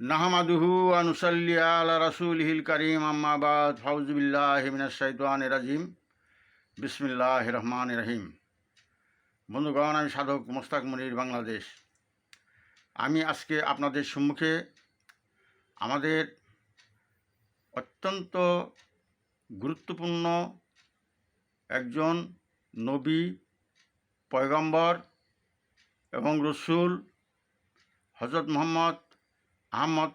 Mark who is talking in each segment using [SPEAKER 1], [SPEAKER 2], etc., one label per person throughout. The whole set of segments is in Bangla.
[SPEAKER 1] নাহমাদুহু আনুসাল্লি আলা রাসুল হিল করিম আম্মাবাদ ফাউজবিল্লাহ মিনাশাইতান রাজিম। বিসমিল্লাহ রহমান রহিম। বন্ধুগণ, আমি সাধক মোস্তাক মনির বাংলাদেশ। আমি আজকে আপনাদের সম্মুখে আমাদের অত্যন্ত গুরুত্বপূর্ণ একজন নবী, পয়গম্বর এবং রসুল হজরত মোহাম্মদ আহমদ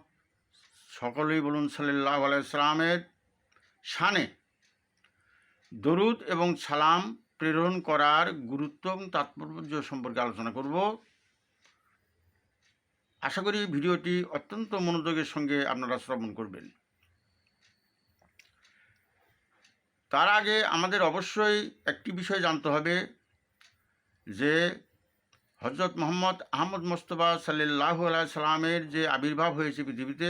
[SPEAKER 1] সকলেই বলুন সাল্লাহ আলাইসালামের শানে। দরুদ এবং সালাম প্রেরণ করার গুরুত্ব এবং তাৎপর্য সম্পর্কে আলোচনা করব। আশা করি ভিডিওটি অত্যন্ত মনোযোগের সঙ্গে আপনারা শ্রবণ করবেন। তার আগে আমাদের অবশ্যই একটি বিষয় জানতে হবে যে হজরত মোহাম্মদ আহমদ মোস্তফা সাল্লাহ সাল্লামের যে আবির্ভাব হয়েছে পৃথিবীতে,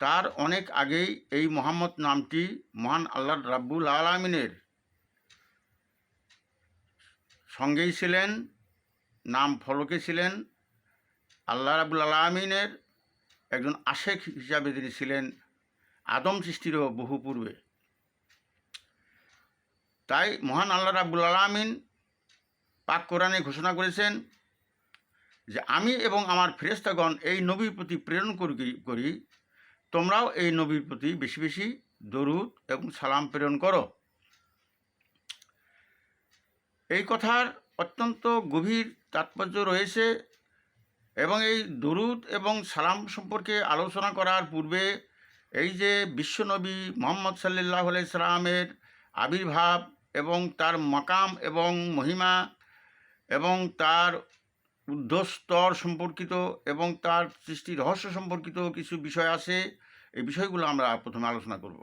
[SPEAKER 1] তার অনেক আগেই এই মোহাম্মদ নামটি মহান আল্লাহ রাব্বুল আলমিনের সঙ্গেই ছিলেন, নাম ফলকে ছিলেন। আল্লাহ রাবুল আলমিনের একজন আশেক হিসাবে তিনি ছিলেন আদম সৃষ্টিরও বহু পূর্বে। তাই মহান আল্লাহ রাবুল আলমিন পাক কোরআনে ঘোষণা করেছেন যে আমি এবং আমার ফেরেস্তাগণ এই নবীর প্রতি প্রেরণ করি তোমরাও এই নবীর প্রতি বেশি বেশি দরুদ এবং সালাম প্রেরণ করো। এই কথার অত্যন্ত গভীর তাৎপর্য রয়েছে এবং এই দরুদ এবং সালাম সম্পর্কে আলোচনা করার পূর্বে এই যে বিশ্বনবী মোহাম্মদ সাল্লাহ সাল্লামের আবির্ভাব এবং তার মকাম এবং মহিমা এবং তার ঊর্ধ্বস্তর সম্পর্কিত এবং তার সৃষ্টি রহস্য সম্পর্কিত কিছু বিষয় আছে, এই বিষয়গুলো আমরা প্রথমে আলোচনা করব।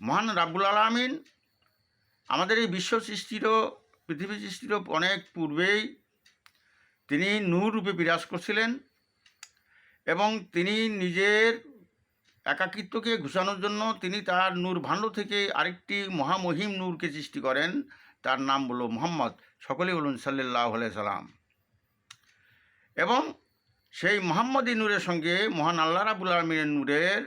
[SPEAKER 1] মহান রাব্বুল আলমিন আমাদের এই বিশ্ব সৃষ্টিরও, পৃথিবী সৃষ্টিরও অনেক পূর্বেই তিনি নূর রূপে বিরাজ করছিলেন এবং তিনি নিজের একাকিত্বকে ঘুষানোর জন্য তিনি তার নূর ভাণ্ড থেকে আরেকটি মহামহিম নূরকে সৃষ্টি করেন। তার নাম হলো মোহাম্মদ। সকলেই বলুন সাল্লাহ সাল্লাম। এবং সেই মোহাম্মদী নূরের সঙ্গে মহান আল্লাহ রাবুল আলমিনের নূরের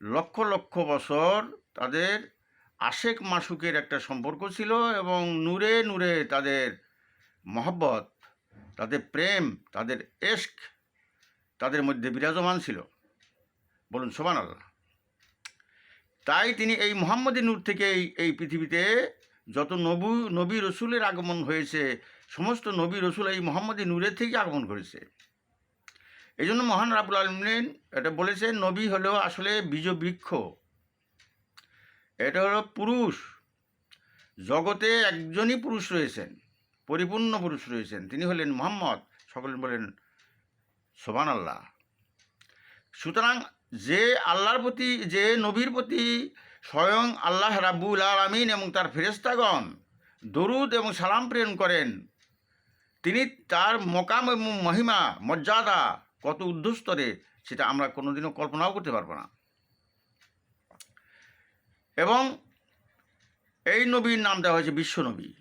[SPEAKER 1] লক্ষ লক্ষ বছর তাদের আশেক মাসুকের একটা সম্পর্ক ছিল এবং নূরে নূরে তাদের মহব্বত, তাদের প্রেম, তাদের এস্ক তাদের মধ্যে বিরাজমান ছিল। বলুন সোমান আল্লাহ তাই তিনি এই মোহাম্মদী নূর থেকে এই এই পৃথিবীতে যত নবু, নবী রসুলের আগমন হয়েছে, সমস্ত নবী রসুল এই মোহাম্মদী নূরের থেকে আগমন করেছে। এই জন্য মহান রাবুল আলমিন এটা বলেছেন, নবী হলো আসলে বীজ বৃক্ষ এটা হলো পুরুষ। জগতে একজনই পুরুষ রয়েছেন, পরিপূর্ণ পুরুষ রয়েছেন। তিনি হলেন মোহাম্মদ। সকলে বলেন সোবান আল্লাহ সুতরাং যে আল্লাহর প্রতি, যে নবীর প্রতি স্বয়ং আল্লাহ রাব্বুল আলমিন এবং তার ফেরেস্তাগণ দরুদ এবং সালাম প্রেরণ করেন। তিনি তার মকাম এবং মহিমা, মর্যাদা কত উদ্ধস্তরে সেটা আমরা কোনোদিনও কল্পনাও করতে পারব না। এবং এই নবীর নাম দেওয়া হয়েছে বিশ্বনবী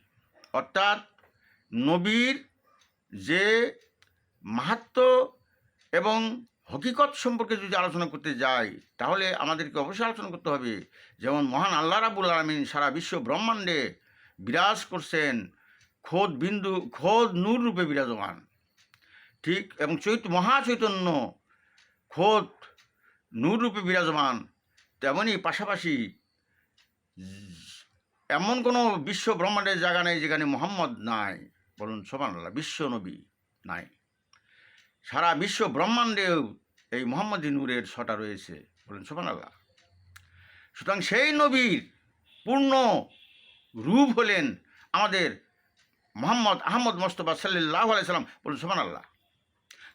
[SPEAKER 1] অর্থাৎ নবীর যে মাহাত্ম এবং হকিকত সম্পর্কে যদি আলোচনা করতে যাই, তাহলে আমাদেরকে অবশ্যই আলোচনা করতে হবে। যেমন মহান আল্লাহ রাবুল আলমিন সারা বিশ্ব ব্রহ্মাণ্ডে বিরাজ করছেন, খোদ বিন্দু, খোদ নূর রূপে বিরাজমান। ঠিক, এবং চৈত মহাচৈতন্য খোদ নূর রূপে বিরাজমান। তেমনই পাশাপাশি এমন কোনো বিশ্ব ব্রহ্মাণ্ডের জায়গা নেই যেখানে মোহাম্মদ নাই। বলুন সোমান আল্লাহ বিশ্ব নবী নাই। সারা বিশ্ব ব্রহ্মাণ্ডেও এই মোহাম্মদ নূরের ছটা রয়েছে। বলেন সোমান আল্লাহ সুতরাং সেই নবীর পূর্ণ রূপ হলেন আমাদের মোহাম্মদ আহমদ মোস্তফা সাল্লাহ আলাইসাল্লাম বলুন সোমান আল্লাহ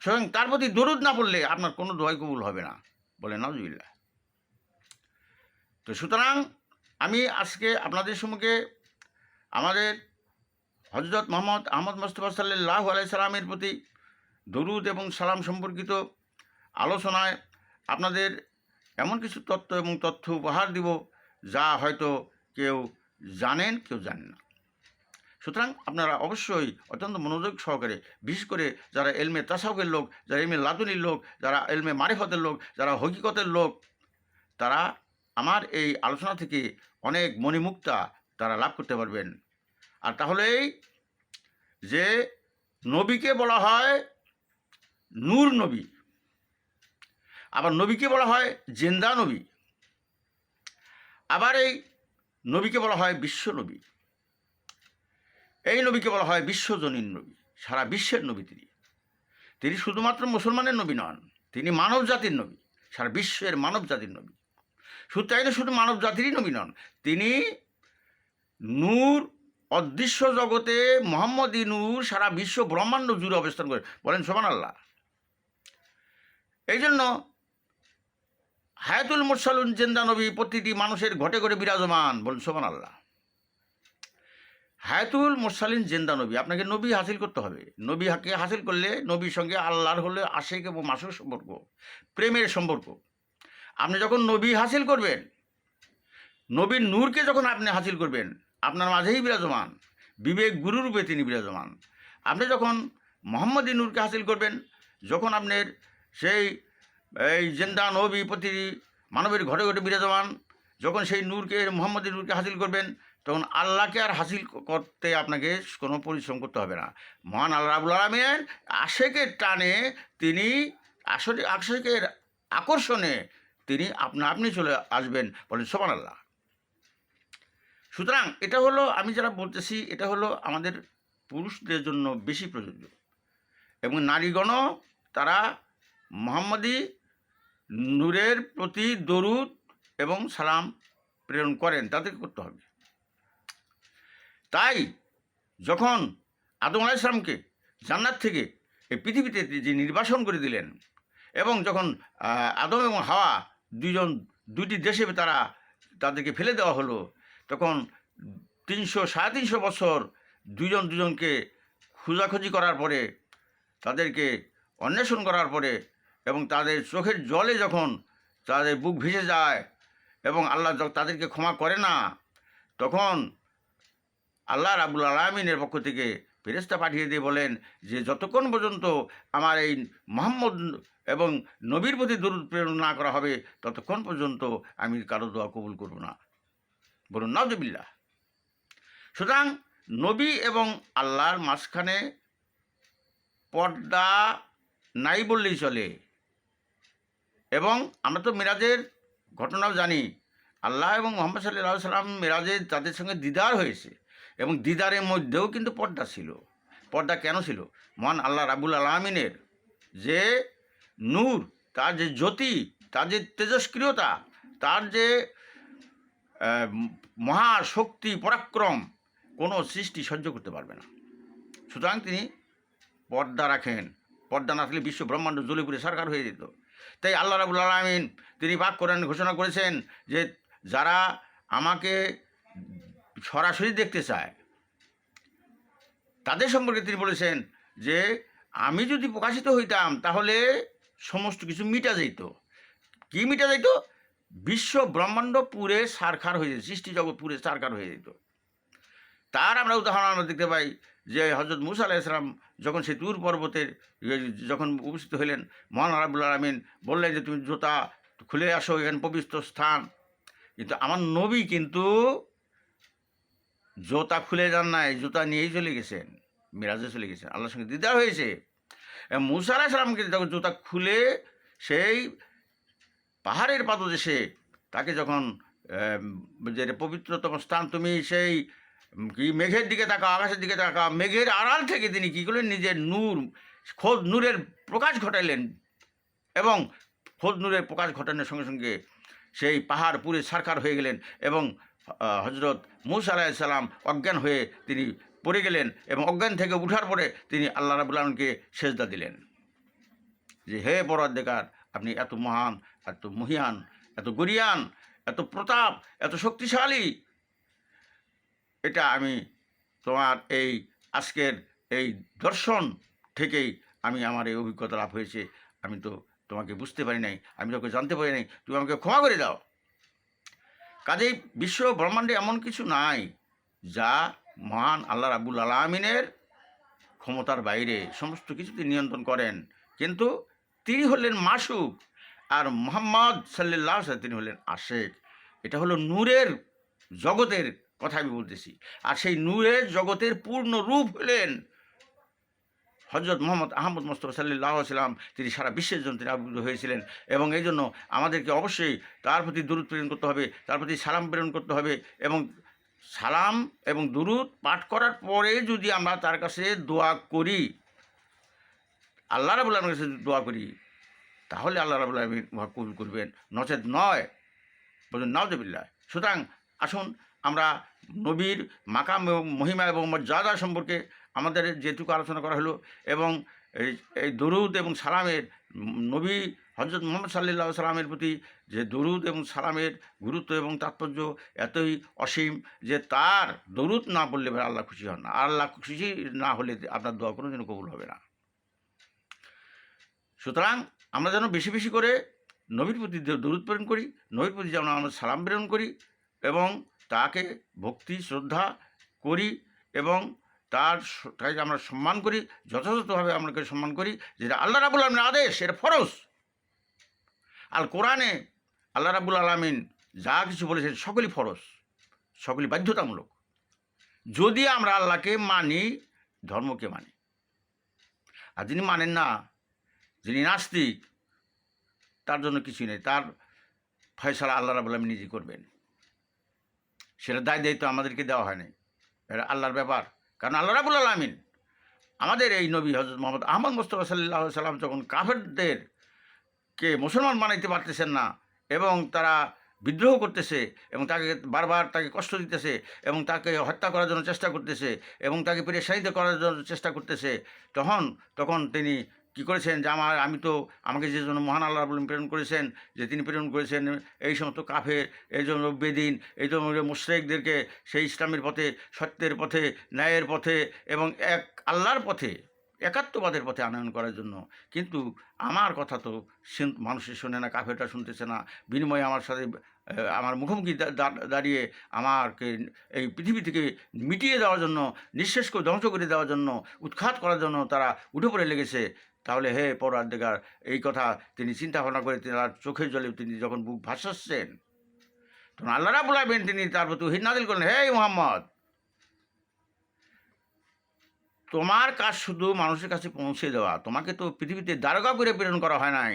[SPEAKER 1] সুতরাং তার প্রতি দরুদ না পড়লে আপনার কোনো দোয়াই কবুল হবে না। বলে নজবিল্লা তো সুতরাং আমি আজকে আপনাদের সম্মুখে আমাদের হজরত মোহাম্মদ আহমদ মোস্তফা সাল্লাহ আলাইসাল্লামের প্রতি দরুদ এবং সালাম সম্পর্কিত আলোচনায় আপনাদের এমন কিছু তত্ত্ব এবং তথ্য উপহার দিব যা হয়তো কেউ জানেন কেউ জানেন না। সুতরাং আপনারা অবশ্যই অত্যন্ত মনোযোগ সহকারে, বিশেষ করে যারা এলমে তাসাউকের লোক, যারা এলমে লাদুনির লোক, যারা এলমে মারিফতের লোক, যারা হকিকতের লোক, তারা আমার এই আলোচনা থেকে অনেক মণিমুক্তা তারা লাভ করতে পারবেন। আর তাহলেই যে নবীকে বলা হয় নূর নবী আবার নবীকে বলা হয় জেন্দা নবী। আবার এই নবীকে বলা হয় বিশ্ব নবী। এই নবীকে বলা হয় বিশ্বজনীন নবী, সারা বিশ্বের নবী তিনি। তিনি শুধুমাত্র মুসলমানের নবী নন, তিনি মানব জাতির নবী, সারা বিশ্বের মানব জাতির নবী। শুধু তাই না শুধু মানব জাতিরই নবী নন, তিনি নূর, অদৃশ্য জগতে মোহাম্মদী নূর, সারা বিশ্ব ব্রহ্মাণ্ড জুড়ে অবস্থান করে বলেন সোমান আল্লাহ এই জন্য হায়াতুল মুরসালুন জেন্দা নবী প্রতিটি মানুষের ঘটে ঘটে বিরাজমান। বলুন সোমান আল্লাহ হায়াতুল মুরসালিন জেন্দা নবী, আপনাকে নবী হাসিল করতে হবে। নবী হাকে হাসিল করলে নবীর সঙ্গে আল্লাহর হলে আশেক এবং মাসুর সম্পর্ক, প্রেমের সম্পর্ক। আপনি যখন নবী হাসিল করবেন, নবীর নূরকে যখন আপনি হাসিল করবেন, আপনার মাঝেই বিরাজমান, বিবেক গুরুরূপে তিনি বিরাজমান। আপনি যখন মোহাম্মদী নূরকে হাসিল করবেন, যখন আপনার সেই এই জেন্দা নবী প্রতি মানবের ঘরে ঘরে বিরাজমান, যখন সেই নূরকে মোহাম্মদী নূরকে হাসিল করবেন, তখন আল্লাহকে আর হাসিল করতে আপনাকে কোনো পরিশ্রম করতে হবে না। মহান আল্লাহ রাবুল আলমিন আশেকের টানে তিনি আসলে আশেকের আকর্ষণে তিনি আপনা আপনি চলে আসবেন বলেন সোমান আল্লাহ সুতরাং এটা হলো, আমি যারা বলতেছি, এটা হলো আমাদের পুরুষদের জন্য বেশি প্রযোজ্য। এবং নারীগণও, তারা মোহাম্মদী নূরের প্রতি দরুদ এবং সালাম প্রেরণ করেন তাদেরকে করতে হবে। তাই যখন আদম আলাইসলামকে জান্নাত থেকে এই পৃথিবীতে যে নির্বাসন করে দিলেন এবং যখন আদম এবং হাওয়া দুইজন, দুইটি দেশে তারা তাদেরকে ফেলে দেওয়া হলো, তখন তিনশো, সাড়ে তিনশো বছর দুজন দুজনকে খোঁজাখুঁজি করার পরে, তাদেরকে অন্বেষণ করার পরে এবং তাদের চোখের জলে যখন তাদের বুক ভেসে যায় এবং আল্লাহ যখন তাদেরকে ক্ষমা করে না, তখন আল্লাহ রাবুল আলমিনের পক্ষ থেকে ফেরেস্তা পাঠিয়ে দিয়ে বলেন যে, যতক্ষণ পর্যন্ত আমার এই মোহাম্মদ এবং নবীর প্রতি দরুদ প্রেরণ না করা হবে, ততক্ষণ পর্যন্ত আমি কারও দোয়া কবুল করব না। বলুন নজবিল্লা সুতরাং নবী এবং আল্লাহর মাঝখানে পর্দা নাই বললেই চলে। এবং আমরা তো মিরাজের ঘটনাও জানি। আল্লাহ এবং মোহাম্মদ সাল্লাহ সাল্লাম মিরাজের তাদের সঙ্গে দিদার হয়েছে এবং দিদারের মধ্যেও কিন্তু পর্দা ছিল। পর্দা কেন ছিল? মহান আল্লাহ রাবুল আলমিনের যে নূর, তার যে জ্যোতি, তার যে তেজস্ক্রিয়তা, তার যে মহাশক্তি, পরাক্রম, কোনো সৃষ্টি সহ্য করতে পারবে না। সুতরাং তিনি পর্দা রাখেন। পর্দা না থাকলে বিশ্ব ব্রহ্মাণ্ড জ্বলে পুড়ে সরকার হয়ে যেত। তাই আল্লাহ রাবুল আলমিন তিনি পাক করেন ঘোষণা করেছেন যে যারা আমাকে সরাসরি দেখতে চায়, তাদের সম্পর্কে তিনি বলেছেন যে আমি যদি প্রকাশিত হইতাম তাহলে সমস্ত কিছু মিটা যেত কি মিটা যেত বিশ্ব ব্রহ্মাণ্ড পুরে সারখার হয়ে যেত, সৃষ্টি জগৎ পুরে সারখার হয়ে যেত। তার আমরা উদাহরণ আমরা দেখতে পাই যে হজরত মুসা আলাহ ইসলাম যখন সেই তুর পর্বতের যখন উপস্থিত হইলেন, মহান আরাবুল আলমিন বললেন যে, তুমি জুতা খুলে আসো, এখানে পবিত্র স্থান। কিন্তু আমার নবী কিন্তু জুতা খুলে যান নাই, জুতা নিয়েই চলে গেছেন, মিরাজে চলে গেছেন, আল্লাহর সঙ্গে দিদার হয়েছে। মুসা আলাহ সালামকে যখন জুতা খুলে সেই পাহাড়ের পাদদেশে তাকে যখন যে পবিত্রতম স্থান, তুমি সেই কি মেঘের দিকে তাকা আকাশের দিকে তাকা মেঘের আড়াল থেকে তিনি কী করলেন? নিজের নূর, খোদ নূরের প্রকাশ ঘটাইলেন এবং খোদ নূরের প্রকাশ ঘটানোর সঙ্গে সঙ্গে সেই পাহাড় পুরে সারকার হয়ে গেলেন এবং হজরত মুসা আলাইসাল্লাম অজ্ঞান হয়ে তিনি পড়ে গেলেন এবং অজ্ঞান থেকে উঠার পরে তিনি আল্লাহ রাবুল আলমকে সেজদা দিলেন। যে হে পরাধিকার আপনি এত মহান, এত মহিয়ান, এত গরিয়ান, এত প্রতাপ, এত শক্তিশালী এটা আমি তোমার এই আজকের এই দর্শন থেকেই আমি আমার এই অভিজ্ঞতা লাভ হয়েছে। আমি তো তোমাকে বুঝতে পারি নাই, আমি তোকে জানতে পারি নাই, তুমি আমাকে ক্ষমা করে দাও। কাজেই বিশ্ব ব্রহ্মাণ্ডে এমন কিছু নাই যা মহান আল্লাহ রাবুল আলমিনের ক্ষমতার বাইরে সমস্ত কিছুতে নিয়ন্ত্রণ করেন। কিন্তু তিনি হলেন মাসুক আর মোহাম্মদ সাল্লাহ তিনি হলেন আশেক। এটা হলো নূরের জগতের কথা আমি বলতেছি। আর সেই নূরের জগতের পূর্ণ রূপ হলেন হজরত মোহাম্মদ আহমদ মোস্তফা সাল্লাহ সাল্লাম তিনি সারা বিশ্বের জন্য তিনি আবির্ভূত হয়েছিলেন এবং এই জন্য আমাদেরকে অবশ্যই তার প্রতি দূরত প্রেরণ করতে হবে, তার প্রতি সালাম প্রেরণ করতে হবে এবং সালাম এবং দুরুদ পাঠ করার পরে যদি আমরা তার কাছে দোয়া করি, আল্লাহ রাবুল আলমের কাছে দোয়া করি, তাহলে আল্লাহ রাবুল আলমী কবুল করবেন। নচেত নয়। বলুন নাওজবিল্লা সুতরাং আসুন আমরা নবীর মাকাম এবং মহিমা এবং মর্যাদা সম্পর্কে আমাদের যেটুকু আলোচনা করা হলো এবং এই দরুদ এবং সালামের নবী হজরত মোহাম্মদ সাল্লাহ সাল্লামের প্রতি যে দরুদ এবং সালামের গুরুত্ব এবং তাৎপর্য এতই অসীম যে তার দরুদ না এবার আল্লাহ খুশি হন না। আল্লাহ খুশি না হলে আপনার দোয়া কোনো যেন কবুল হবে না। সুতরাং আমরা যেন বেশি বেশি করে নবীর প্রতি দরুদ প্রেরণ করি, নবীর প্রতি যেন আমরা সালাম প্রেরণ করি এবং তাকে ভক্তি, শ্রদ্ধা করি এবং তার তাকে আমরা সম্মান করি, যথাযথভাবে আমরা সম্মান করি, যেটা আল্লাহ রাবুল আলমের আদেশ এটা ফরজ। আল কোরআনে আল্লাহ রাবুল আলমিন যা কিছু বলেছেন, সকলই ফরজ, সকলই বাধ্যতামূলক। যদি আমরা আল্লাহকে মানি, ধর্মকে মানি, আর যিনি মানেন না, যিনি নাস্তিক, তার জন্য কিছুই নেই। তার ফয়সালা আল্লাহ রাবুল আলমিন নিজে করবেন। সেটা দায় দায়িত্ব আমাদেরকে দেওয়া হয়নি এটা আল্লাহর ব্যাপার। কারণ আল্লাহ রাবুল আলমিন আমাদের এই নবী হজরত মোহাম্মদ আহমদ মোস্তফা সাল্লাহ সাল্লাম যখন কাফেরদের কে মুসলমান বানাইতে পারতেছেন না এবং তারা বিদ্রোহ করতেছে এবং তাকে বারবার তাকে কষ্ট দিতেছে এবং তাকে হত্যা করার জন্য চেষ্টা করতেছে এবং তাকে পেরেশানিত করার জন্য চেষ্টা করতেছে, তখন তখন তিনি কি করেছেন? যে আমার, আমি তো, আমাকে যে জন্য মহান আল্লাহ আলামিন প্রেরণ করেছেন, যে তিনি প্রেরণ করেছেন এই সমস্ত কাফের, এই জন্য বেদিন, এই জন্য মুশ্রেকদেরকে সেই ইসলামের পথে, সত্যের পথে, ন্যায়ের পথে এবং এক আল্লাহর পথে, একাত্মবাদের পথে আনয়ন করার জন্য। কিন্তু আমার কথা তো মানুষের শোনে না কাফেরটা শুনতেছে না। বিনিময়ে আমার সাথে আমার মুখোমুখি দাঁড়িয়ে আমাকে এই পৃথিবী থেকে মিটিয়ে দেওয়ার জন্য, নিঃশেষ করে ধ্বংস করে দেওয়ার জন্য, উৎখাত করার জন্য তারা উঠে পড়ে লেগেছে। তাহলে হে পরাধিকার এই কথা তিনি চিন্তা ভাবনা করে তার চোখের জলে তিনি যখন বুক ভাসাচ্ছেন, তখন আল্লাহ রাবুল আলমিন তিনি তার প্রতি হিদ নাদিল করলেন হে মোহাম্মদ, তোমার কাজ শুধু মানুষের কাছে পৌঁছে দেওয়া, তোমাকে তো পৃথিবীতে দ্বারকা করে প্রেরণ করা হয় নাই।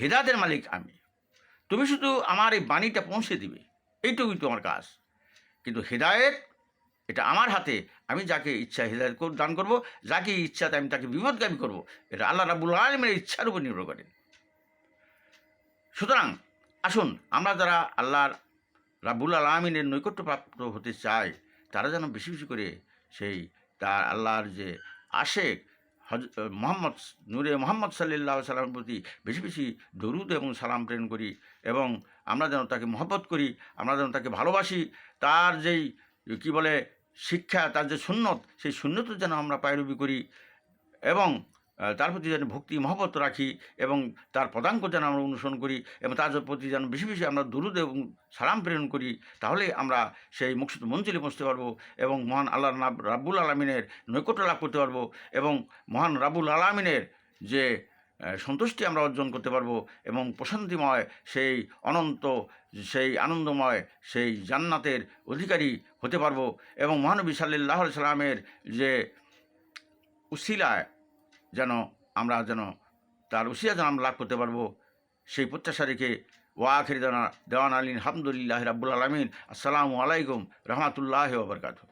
[SPEAKER 1] হেদাতের মালিক আমি। তুমি শুধু আমার এই বাণীটা পৌঁছে দিবে, এইটুকুই তোমার কাজ। কিন্তু হেদায়েত এটা আমার হাতে, আমি যাকে ইচ্ছা হেদায়ত দান করব, যাকে ইচ্ছাতে আমি তাকে বিপদগামী করব, এটা আল্লাহ রাবুল আলমের ইচ্ছার উপর নির্ভর করে। সুতরাং, আসুন, আমরা যারা আল্লাহর রাবুল আলমিনের নৈকট্যপ্রাপ্ত হতে চাই, তারা যেন বেশি বেশি করে সেই তার আল্লাহর যে আশেক, হজ মোহাম্মদ নূরে মোহাম্মদ সাল্লাহ সাল্লামের প্রতি বেশি বেশি দরুদ এবং সালাম প্রেরণ করি এবং আমরা যেন তাকে মহব্বত করি, আমরা যেন তাকে ভালোবাসি, তার যেই, কি বলে শিক্ষা, তার যে সুন্নত, সেই সুন্নত যেন আমরা পায়রবি করি এবং তার প্রতি যেন ভক্তি, মহব্বত রাখি এবং তার পদাঙ্ক যেন আমরা অনুসরণ করি এবং তার প্রতি যেন বেশি বেশি আমরা দুরুদ এবং সালাম প্রেরণ করি, তাহলে আমরা সেই মুকসুদ মঞ্জিলে পৌঁছতে পারব এবং মহান আল্লাহ রাব্বুল আলমিনের নৈকট্য লাভ করতে পারব এবং মহান রাবুল আলমিনের যে সন্তুষ্টি আমরা অর্জন করতে পারব এবং প্রশান্তিময় সেই অনন্ত, সেই আনন্দময়, সেই জান্নাতের অধিকারী হতে পারব এবং মহানবী সাল্লাহ সাল্লামের যে উসিলায় যেন আমরা যেন, তার উসিয়া যেন আমরা লাভ করতে পারব, সেই প্রত্যাশা রেখে ওয়াখির দেওয়ান আলীন হামদুলিল্লাহ রাব্বুল আলমিন। আসসালামু আলাইকুম রহমতুল্লাহ ওবরকাতু